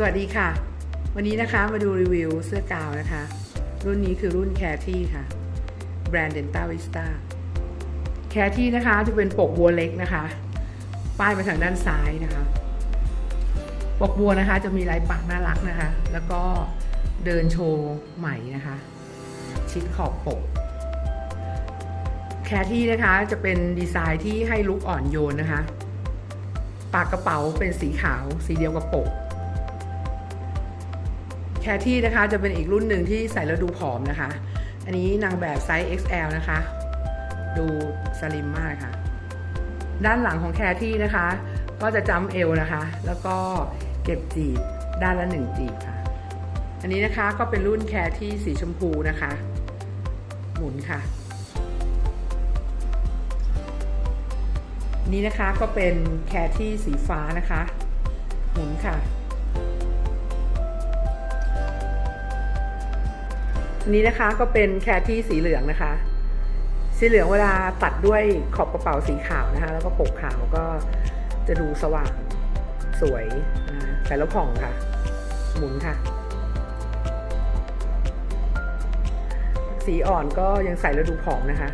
สวัสดีค่ะ วันนี้นะคะมาดูรีวิวเสื้อกาวนะคะ รุ่นนี้คือรุ่นแคที่ค่ะ แบรนด์เดนต้าวิสตาแคที่นะคะจะเป็นปกบัวเล็กนะคะ ป้ายมาทางด้านซ้ายนะคะ ปกบัวนะคะจะมีลายปักน่ารักนะคะ แล้วก็เดินโชว์ใหม่นะคะ ชิดขอบปกแคที่นะคะจะเป็นดีไซน์ที่ให้ลุคอ่อนโยนนะคะ ปากกระเป๋าเป็นสีขาว สีเดียวกับปก แคที่นะคะจะเป็นอีกรุ่นหนึ่งที่ใส่แล้วดูผอมนะคะ อันนี้นางแบบไซส์ XL นะคะ ดูสลิมมากค่ะ ด้านหลังของแคที่นะคะ ก็จะจำเอวนะคะ แล้วก็เก็บจีบด้านละหนึ่งจีบค่ะ อันนี้นะคะก็เป็นรุ่นแคที่สีชมพูนะคะ หมุนค่ะ นี่นะคะก็เป็นแคที่สีฟ้านะคะ หมุนค่ะ นี้นะคะก็เป็นแคที่สีเหลืองนะคะ สีเหลืองเวลาตัดด้วยขอบกระเป๋าสีขาวนะคะ แล้วก็ปกขาวก็จะดูสว่างสวยใส่แล้วผ่องค่ะ หมุนค่ะ สีอ่อนก็ยังใส่แล้วดูผอมนะคะ